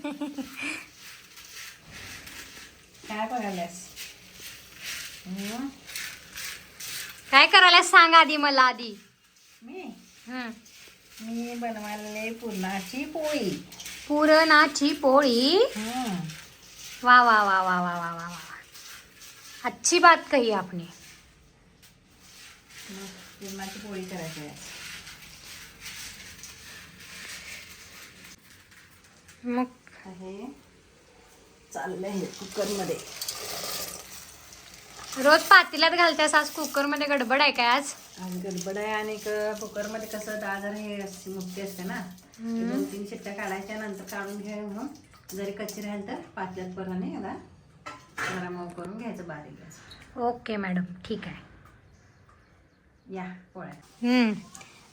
काय बघायलास? काय करायला सांग आधी मला आधी मी हं. मी बनवायला पुरणाची पोळी पुरणाची पोळी हं. वा वा वा वा वा वा वा वा अच्छी बात कही आपने मग पुरणाची पोळी करायची आहे. मग हे चाललंय हे कुकरमध्ये. रोज पातेल्यात घालतेस आज? कुकरमध्ये गडबड आहे काय आज? आज गडबड आहे आणि कुकरमध्ये कसं डाळ जरा हे मोठी असते ना ते दोन तीन शिट्ट्या काढायच्या नंतर काढून घ्या म्हणून. जरी कच्ची राहील तर पातल्यात परवाने याला जरा मऊ करून घ्यायचं बारीक घ्यायचं. ओके मॅडम ठीक आहे. या पोळ्या.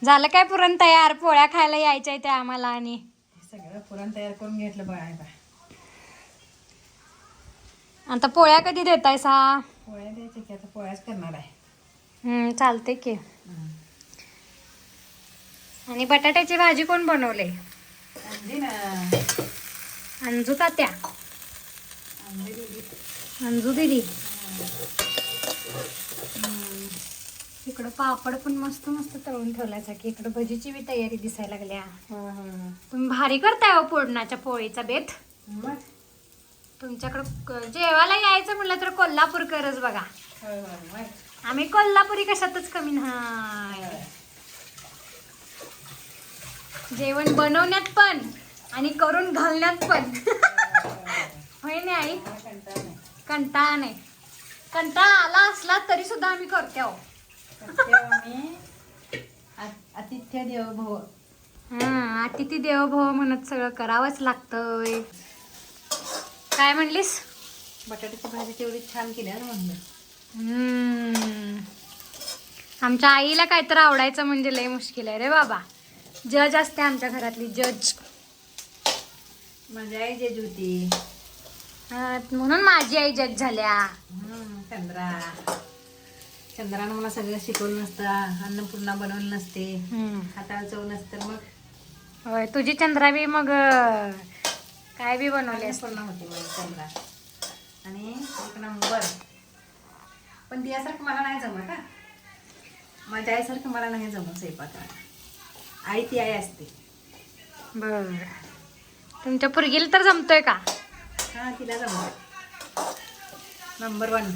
झालं काय पुरण तयार? पोळ्या खायला यायच्या त्या आम्हाला आणि सगळं पुरण तयार करून घेतलं हे. आता. पोळ्या कधी देताय सा पोळ्या द्यायच्या की आता पोळ्याच करणार आहे. हम्म, चालते की. आणि बटाट्याची भाजी कोण बनवले? अंजी तात्या. अंजू दिदी. इकडं पापड पण मस्त मस्त तळून ठेवल्याचा की इकडं भजीची बी तयारी दिसायला लागल्या. हं, हं. तुम्ही भारी करताय हो पुरणाच्या पोळीचा बेत. तुमच्याकडं जेवायला यायचं म्हटलं तर कोल्हापूरकरच बघा. होय, होय. आम्ही कोल्हापुरी कशातच कमी नाही. जेवण बनवण्यात पण आणि करून घालण्यात पण. होय नाही आई? कंटाळा नाही. कंटाळा आला असला तरी सुद्धा आम्ही करते हो. करते आम्ही आ- आतिथ्य देव भव हं, अतिथी देवभाव म्हणत सगळं करावंच लागतंय. काय म्हणलीस? बटाट्याची भाजी तेवढी छान केली ना म्हणलं. हम्म. आमच्या आईला काय तर आवडायचं म्हणजे लय मुश्किल आहे रे बाबा. जज असते आमच्या घरातली जज. माझी आई जेजू होती. म्हणून माझी आई जज झाल्या. हम्म, चंद्रा. चंद्रानं मला सगळं शिकवलं नसतं अन्नपूर्णा बनवलं नसते. हाताला चव नसतं मग होय तुझी चंद्रा बी मग काय बी बनवली अन्नपूर्णा होती माझी चंद्रा. आणि एक नंबर. पण तिच्यासारखं मला नाही जमत हा. माझ्या आईसारखं मला नाही जमत स्वयंपाक आई ती आई असते. बर. तुमच्या पुरगीला तर जमतोय का? हा तिला जमत नंबर वन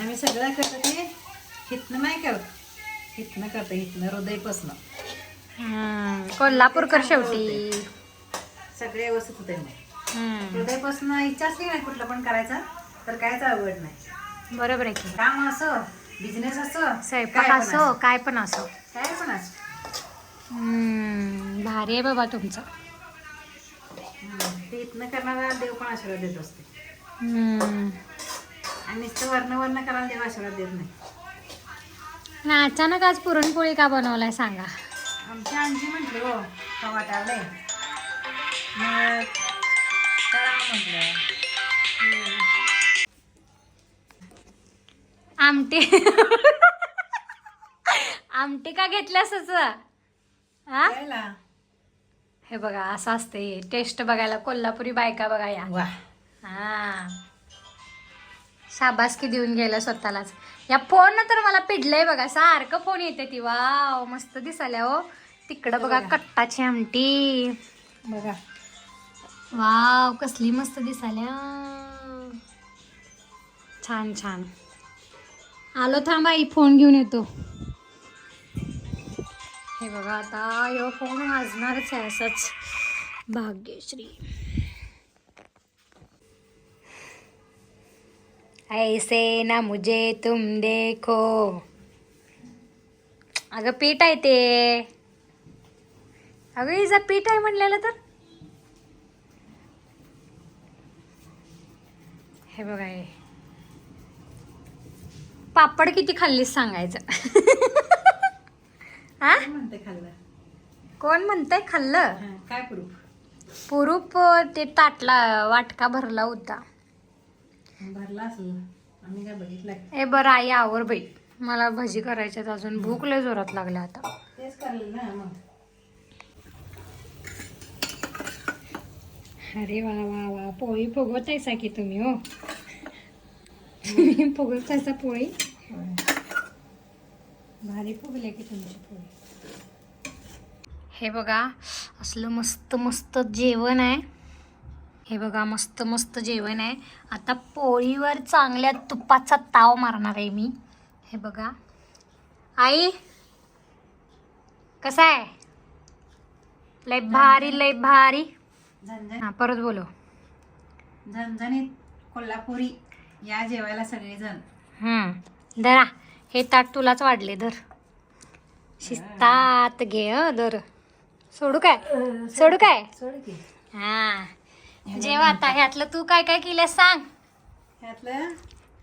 आम्ही सगळं करतो ते हितनं नाही करत. हितनं करतो हितनं हृदयपासनं. हम्म, कोल्हापूरकर शेवटी. सगळे व्यवस्थित होते मग. हृदयपासनं इच्छा असली नाही कुठलं पण करायचं तर कायच अवघड नाही. बरोबर आहे की. काम असो बिझनेस असो स्वयंपाक असो काय पण असो. काय पण असो. हम्म, भारी आहे बाबा तुमचं. ते इथनं करणारा देव पण आशीर्वाद देत असते. हम्म. आणि नुसतं वर्ण वर्ण करायला देव आशीर्वाद देत नाही. ना अचानक आज पुरणपोळी का बनवलाय सांगा. आमची आंजी म्हटली हो का वाटावले मग करा म्हटलं. आमटी. आमटी का घेतल्यास हा हे बघा असं असते टेस्ट बघायला कोल्हापुरी बायका बघा या. वा. हा. शाबासकी देऊन गेलं स्वतःलाच. या फोन तर मला पिडलंय बघा. सारखं फोन येते ती. वाव मस्त दिसाल्या हो. तिकडं बघा. कट्टाची आमटी. बघा. वाव कसली मस्त दिसाल्या छान छान. आलो थांबा आई फोन घेऊन येतो. हे बघा आता ह्यो फोन वाजणारच आहे असंच. भाग्यश्री. ऐसे ना मुझे तुम देखो। अगं पीठ आहे ते. अगं इजा पीठ आहे म्हणलेलं तर? हे बघा हे. पापड किती खाल्लीस सांगायचं? हा म्हणते खाल्लं? कोण म्हणतंय खाल्लं? काय प्रूफ? पुरूप ते ताटला वाटका भरला होता. भरला असेल. आम्ही काय बघितलं ए बरं आई आवर बाई. मला भजी करायच्यात अजून. भूक लय जोरात लागल्या आता. तेच करलं ना मग. अरे वा वा वा. पोळी फुगवतायसा की तुम्ही हो. तुम्ही फुगवतायसा पोळी? भारी फुगले की तुमची पोळी. हे बघा असलं मस्त मस्त जेवण आहे. हे बघा मस्त मस्त जेवण आहे. आता पोळीवर चांगल्या तुपाचा ताव मारणार आहे मी. हे बघा. आई कसा आहे? लय भारी लय भारी. हा परत बोलो झणझणीत कोल्हापुरी या जेवायला सगळेजण. हम्म. धरा हे ताट तुलाच वाढले धर. शिस्तात घे धर. सोडू काय? सोडू काय? सोड की. हा. जेव्हा आता ह्यातलं तू काय काय केलं सांग. ह्यातलं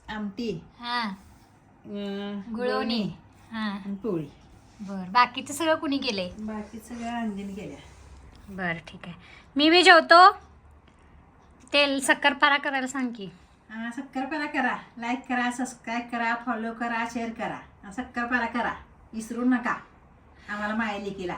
आमटी हा. गुळवणी हा. आणि पोळी. बर बाकीचं सगळं कुणी केलंय? बाकी सगळं अंजन केल्या. बर ठीक आहे. मी बी जेवतो. तेल शक्करपारा करायला सांग की. हा सक्करपारा करा. लाईक करा सबस्क्राईब करा फॉलो करा शेअर करा. सक्करपारा करा. विसरू नका. आम्हाला माया लेकीला.